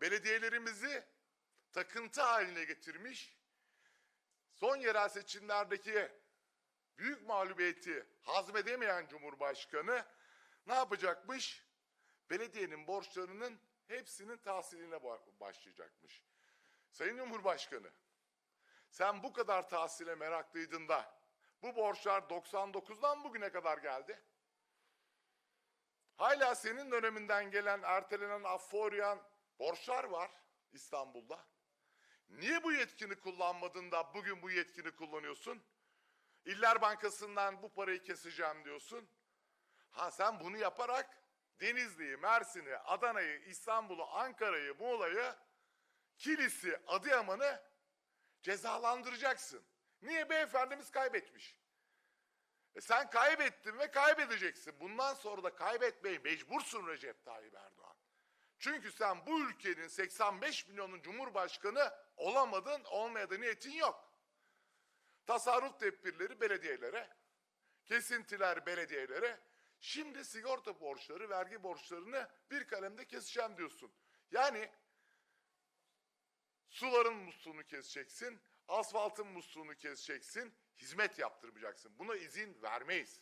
belediyelerimizi takıntı haline getirmiş, son yerel seçimlerdeki büyük mağlubiyeti hazmedemeyen Cumhurbaşkanı ne yapacakmış? Belediyenin borçlarının hepsinin tahsiline ba- başlayacakmış. Sayın Cumhurbaşkanı, sen bu kadar tahsile meraklıydın da bu borçlar 99'dan bugüne kadar geldi. Hala senin döneminden gelen ertelenen afforyan borçlar var İstanbul'da. Niye bu yetkini kullanmadın da bugün bu yetkini kullanıyorsun? İller Bankası'ndan bu parayı keseceğim diyorsun. Ha sen bunu yaparak Denizli'yi, Mersin'i, Adana'yı, İstanbul'u, Ankara'yı, Muğla'yı, Kilis'i, Adıyaman'ı cezalandıracaksın. Niye beyefendimiz kaybetmiş? E sen kaybettin ve kaybedeceksin. Bundan sonra da kaybetmeyi mecbursun Recep Tayyip Erdoğan. Çünkü sen bu ülkenin 85 milyonun cumhurbaşkanı olamadın, olmaya da niyetin yok. Tasarruf tedbirleri belediyelere, kesintiler belediyelere, şimdi sigorta borçları, vergi borçlarını bir kalemde keseceğim diyorsun. Yani suların musluğunu keseceksin, asfaltın musluğunu keseceksin, hizmet yaptırmayacaksın. Buna izin vermeyiz.